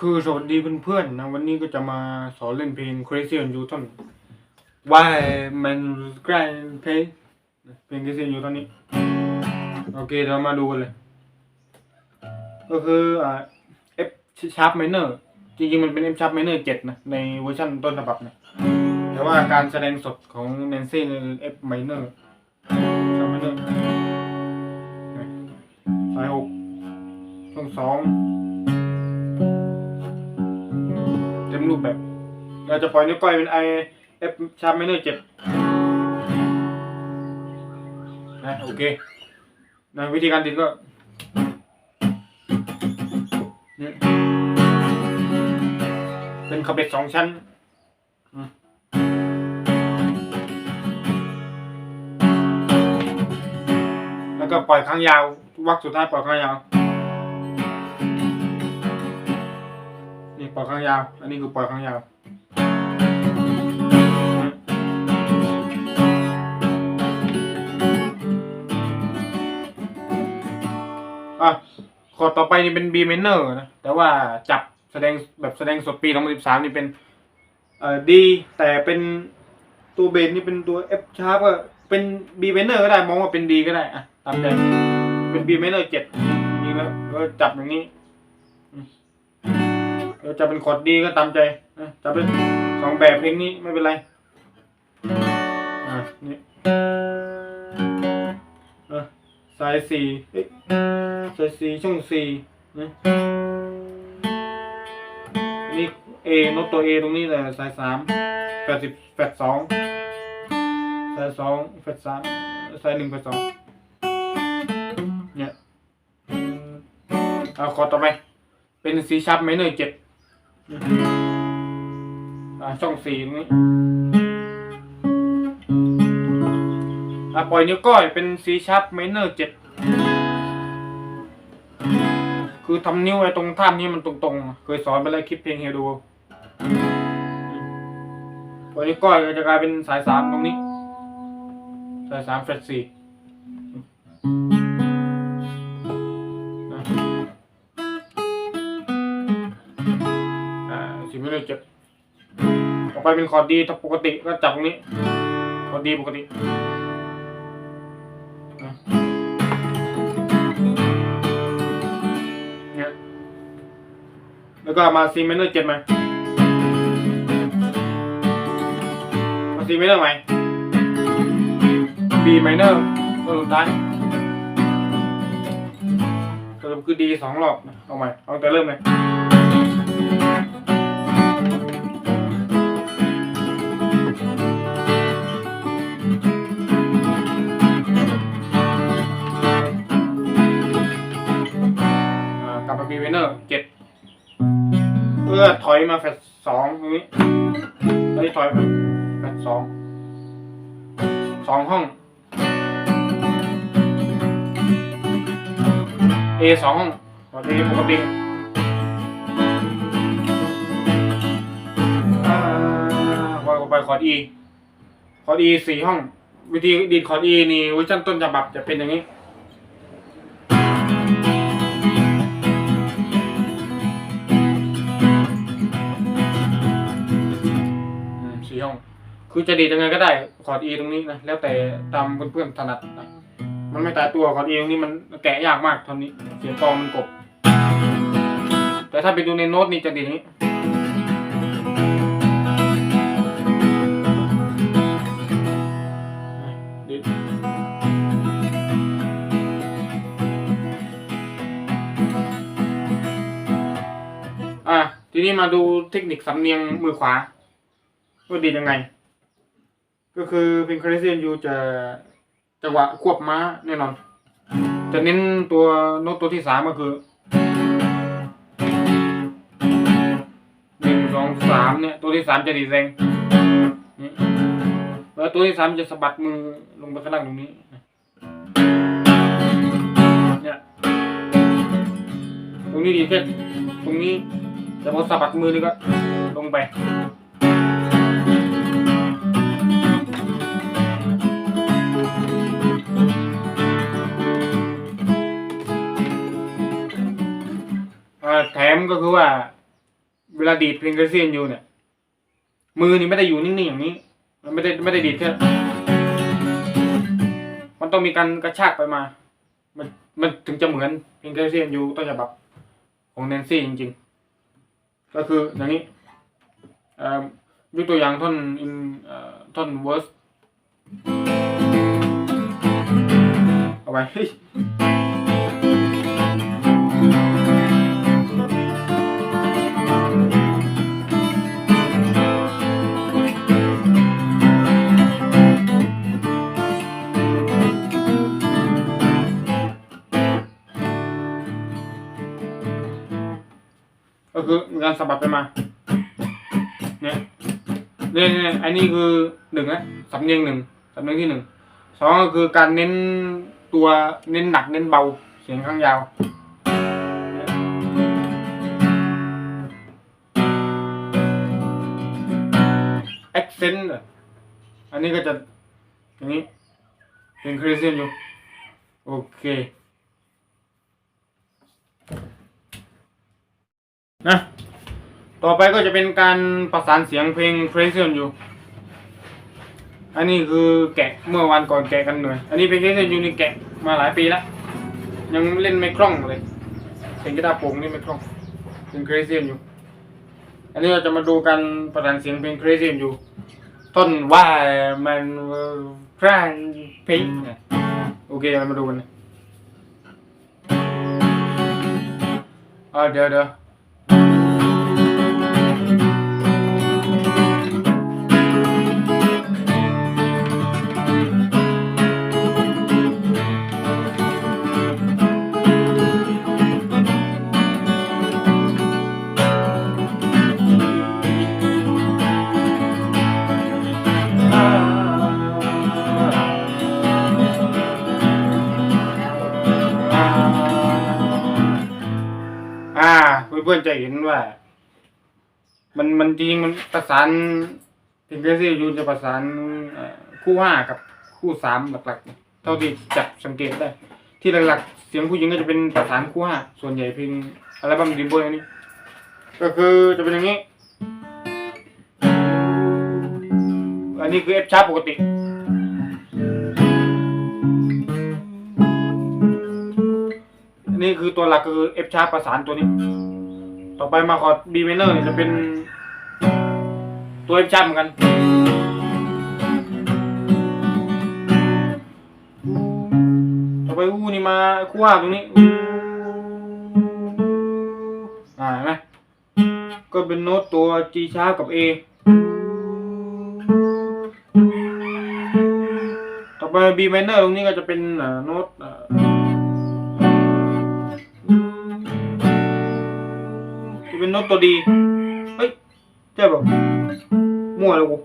คือสวัสดีเพื่อนๆนะวันนี้ก็จะมาสอนเล่นเพลง Crazy on You ท่อน Why Man Cry เพลงเพลง Crazy on You ท่อนนี้ โอเคเรามาดูกันเลย ก็คืออ่า F sharp minor จริงๆมันเป็น F sharp minor 7 นะ ในเวอร์ชันต้นฉบับนะแต่ว่าการแสดงสดของ Nancy ใน F minor sharp minor สายหกช่วงสอง เต็มรูปแบบ เราจะปล่อยนิ้วก้อยเป็น i f sharp minor 7นะโอเคนะวิธีการติดก็เนี่ยเป็นคาเบ็ดสองชั้นแล้วก็ปล่อยครั้งยาววักสุดท้ายปล่อยครั้งยาว ปล่อยครั้งยาว อันนี้คือปล่อยครั้งยาว อะคอร์ดต่อไปนี่เป็น B minor นะ แต่ว่าจับแสดงแบบแสดงสดปี 2013 นี่เป็นเอ่อ D แต่เป็นตัวเบสนี่เป็นตัว F sharp ก็เป็น B minor ก็ได้มองว่าเป็น D ก็ได้ อะ ตามใจเป็น B minor 7นี่แล้วก็จับอย่างนี้ เราจะเป็นคอร์ดดีก็ตามใจนะจะเป็นสองแบบเพลงนี้ไม่เป็นไรอะนี่อะสายสี่เอ้ยสายสี่ช่องสี่นะอันนี่ A โน้ตตัว A ตรงนี้เลยสายสามแปดสิบแปดสองสายสองแปดสามสายหนึ่งแปดสองเนี่ยเอาคอร์ดต่อไป เป็น C sharp minor เจ็ด ช่องสี่นี้อ่าปล่อยนิ้วก้อยเป็น C sharp minor เจ็ดคือทำนิ้วไว้ตรงท่านนี้มันตรงๆ เคยสอนไปแล้วคลิปเพลงเฮดูปล่อยนิ้วก้อยจะกลายเป็นสายสามตรงนี้ สายสามเฟรสี่ เป็นคอร์ดดีถ้าปกติก็จับตรงนี้คอร์ดดีปกติเนี่ยแล้วก็มาซีเมเนอร์เจ็ดไหมมาซีเมเนอร์ไหมบีไมเนอร์ตัวสุดท้ายสรุปคือดีสองรอบเอาใหม่เอาแต่เริ่มเลย อถอยมาแฟดสองตรงนี้เฮ้ถอยมาแฟดสองสองห้อง A สองห้องตอนนี้ปกติอ่าพอไปคอร์ด E คอร์ด E สี่ห้อง วิธีดีดคอร์ด E นี่เวอร์ชันต้นฉบับจะเป็นอย่างนี้ีห้อง คือจะดีดยังไงก็ได้คอร์ด E ตรงนี้นะแล้วแต่ตามเพื่อนๆถนัดนะมันไม่ตายตัวคอร์ด E ตรงนี้มันแกะยากมากตอนนี้เสียงกลองมันกบ แต่ถ้าไปดูในโน้ตนี่จะดีนี้อะทีนี้มาดูเทคนิคสำเนียงมือขวา ว่าดียังไง ก็คือเพลง Crazy on You จะจังหวะควบม้าแน่นอน จะเน้นตัวโน้ตตัวที่สามก็คือหนึ่งสองสามเนี่ยตัวที่สามจะดีดแรงแล้วตัวที่สามจะสะบัดมือลงไปข้างล่างตรงนี้เนี่ยตรงนี้ดีแค่ตรงนี้แต่พอสะบัดมือนี่ก็ลงไปาดีดเพลง Crazy on You เนี่ย มือนี่ไม่ได้อยู่นิ่งๆอย่างนี้ มันไม่ได้ไม่ได้ดีดแค่มันต้องมีการกระชากไปมา มันมันถึงจะเหมือนเพลง Crazy on You ต้นฉบับของแนนซี่จริง ๆ ก็คืออย่างนี้เอ่อยกตัวอย่างท่อนอินเอ่อท่อนเวอร์สเอาไว้ ก็คือการสะบัดไปมา เนี่ยเนี่ยเนี่ยอันนี้คือหนึ่งนะสำเนียงหนึ่งสำเนียงที่หนึ่งสองก็คือการเน้นตัวเน้นหนักเน้นเบาเสียงข้างยาวเอ็กเซนต์อันนี้ก็จะอย่างนี้เป็นคริสเตียนอยู่โอเค นะ ต่อไปก็จะเป็นการประสานเสียงเพลง Crazy on You อันนี้คือแกะเมื่อวันก่อนแกะกันหน่อย อันนี้เพลง Crazy on You นี่แกะมาหลายปีแล้ว ยังเล่นไม่คล่องเลยเสียงกีตาร์โปร่งนี่ไม่คล่องเป็น Crazy on You อันนี้เราจะมาดูการประสานเสียงเพลง Crazy on You ต้นว่ามันพรานเพลงโอเคเรามาดูกันนะอ่าเมันมันจริงมันประสานเพลงเกซี่ยูจะประสานคู่ห้ากับคู่สามหลักๆ เท่าที่จับสังเกตได้ ที่หลักๆ เสียงผู้หญิงก็จะเป็นประสานคู่ห้าส่วนใหญ่เพลงอัลบั้มดิมโบอันนี้ ก็คือจะเป็นอย่างนี้ อันนี้คือ F sharp ปกติอันนี้คือตัวหลักคือ F sharp ประสานตัวนี้ ต่อไปมาคอร์ด B minor เนี่ยจะเป็น ตัว F sharp เหมือนกัน ต่อไปอู้นี่มาคู่ว่าตรงนี้อู้อ่าเห็นไหมก็เป็นโน้ตตัว G sharp กับ A ต่อไป B minor ตรงนี้ก็จะเป็นโน้ต เป็นโน้ตตัวดี เฮ้ยใช่ป่ะมั่วแล้วกู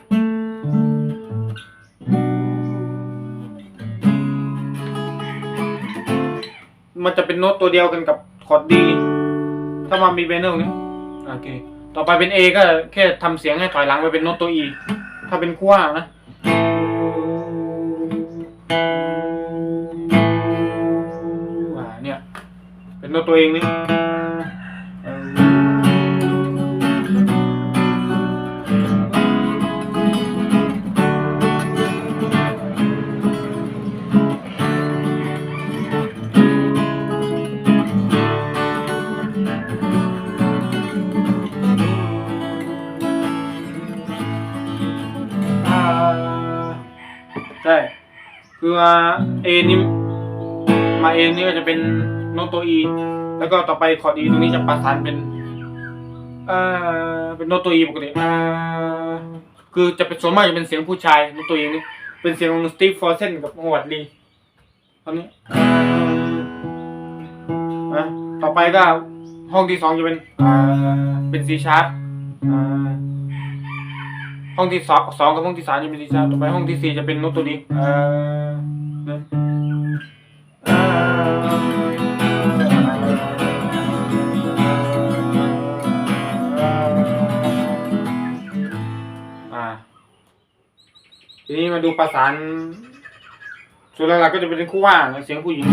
มันจะเป็นโน้ตตัวเดียวกันกับคอร์ดดี ถ้ามามีเบนเนอร์นี้โอเค ต่อไปเป็น A ก็แค่ทำเสียงให้ถอยหลังไปเป็นโน้ตตัว E ถ้าเป็นขั้วนะเนี่ย เป็นตัวตัวเองนี่ ช่ คือมาเอนี่มาเอนี่ก็จะเป็นโน้ตตัว E แล้วก็ต่อไปคอร์ด E ตรงนี้จะประสานเป็นเอ่อเป็นโน้ตตัว E ปกติคือจะเป็นส่วนมากจะเป็นเสียงผู้ชายโน้ตตัว E นี่เป็นเสียงของสตีฟฟอร์เซนกับฮวัดลีตอนนี้อะต่อไปก็ห้องที่สองจะเป็นอ่าเป็น C sharp อ่า ห้องที่สองสองกับห้องที่สามจะเป็นดีชาร์ต่อไปห้องที่สี่จะเป็นโน้ตตัวนี้เออนะอ่าทีนี้มาดูประสานส่วนหลักๆก็จะเป็นคู่ว่าเสียงผู้หญิง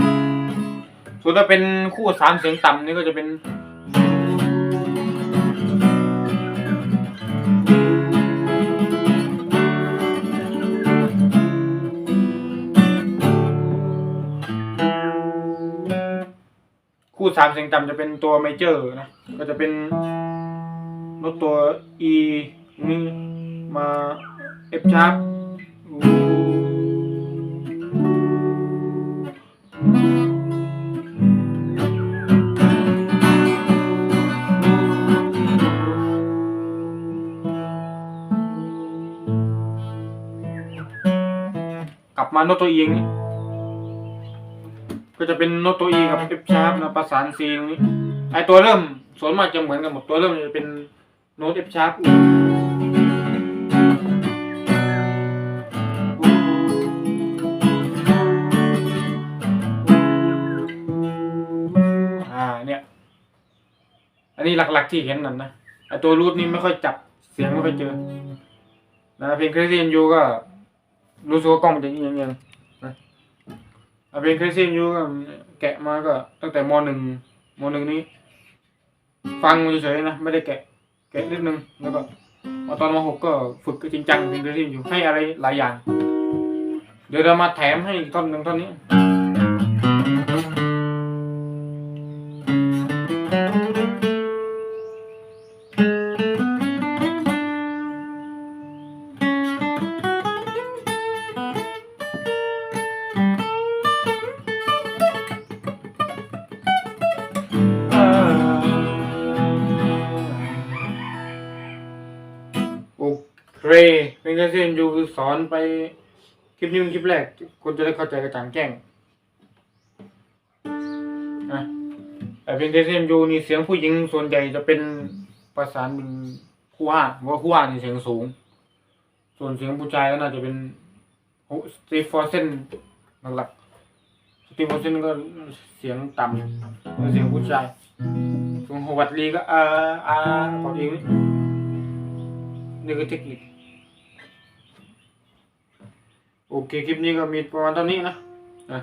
ส่วนถ้าเป็นคู่สามเสียงต่ำนี่ก็จะเป็น สามเสียงต่ำจะเป็นตัวเมเจอร์นะ ก็จะเป็นโน้ตตัว E นี่มา F sharp กลับมาโน้ตตัว E อย่างนี้ จะเป็นโน้ตตัว E กับ F sharp นะประสาน C ตรงนี้ไอตัวเริ่มส่วนมากจะเหมือนกันหมดตัวเริ่มจะเป็นโน้ต F sharp อ่าเนี่ยอันนี้หลักๆที่เห็นนั่นนะไอตัวรูทนี่ไม่ค่อยจับเสียงไม่ค่อยเจอนะเพลง Crazy in You ก็รู้สึกว่ากล้องมันจะเอียงๆ นะเอาเพลง Crazy in You ก็แกะมาก็ ตั้งแต่มหนึ่งมหนึ่งนี้ ฟังเฉยๆนะไม่ได้แกะ แกะนิดนึงแล้วก็มาตอนมหกก็ฝึกจริงจังเพลง Crazy in You ให้อะไรหลายอย่าง เดี๋ยวเรามาแถมให้อีกท่อนหนึ่งท่อนนี้ เป็นการเส้นอยู่สอนไปคลิปนี้เป็นคลิปแรกคนจะได้เข้าใจกระจ่างแจ้งนะแต่เพลงเทเซนยูนี่เสียงผู้หญิงส่วนใหญ่จะเป็นประสานเป็นคู่ห้าเพราะว่าคู่ห้านี่เสียงสูง ส่วนเสียงผู้ชายก็น่าจะเป็นสตีฟฟอร์เซนหลักๆสตีฟฟอร์เซนก็เสียงต่ำแล้วเสียงผู้ชายส่วนโฮวัตลีก็อาอาของเองนี่นี่คือเทคนิค โอเคคลิปนี้ก็มีประมาณเท่านี้นะนะ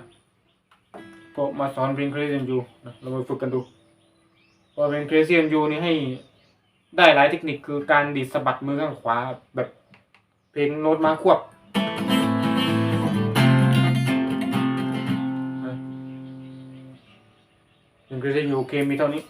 ก็มาสอนเพลง Crazy and You นะเรามาฝึกกันดูเพราะเพลง Crazy and You นี่ให้ได้หลายเทคนิคคือการดีดสะบัดมือข้างขวาแบบเพลงโน้ตมาควบเพลง Crazy and You โอเคมีเท่านี้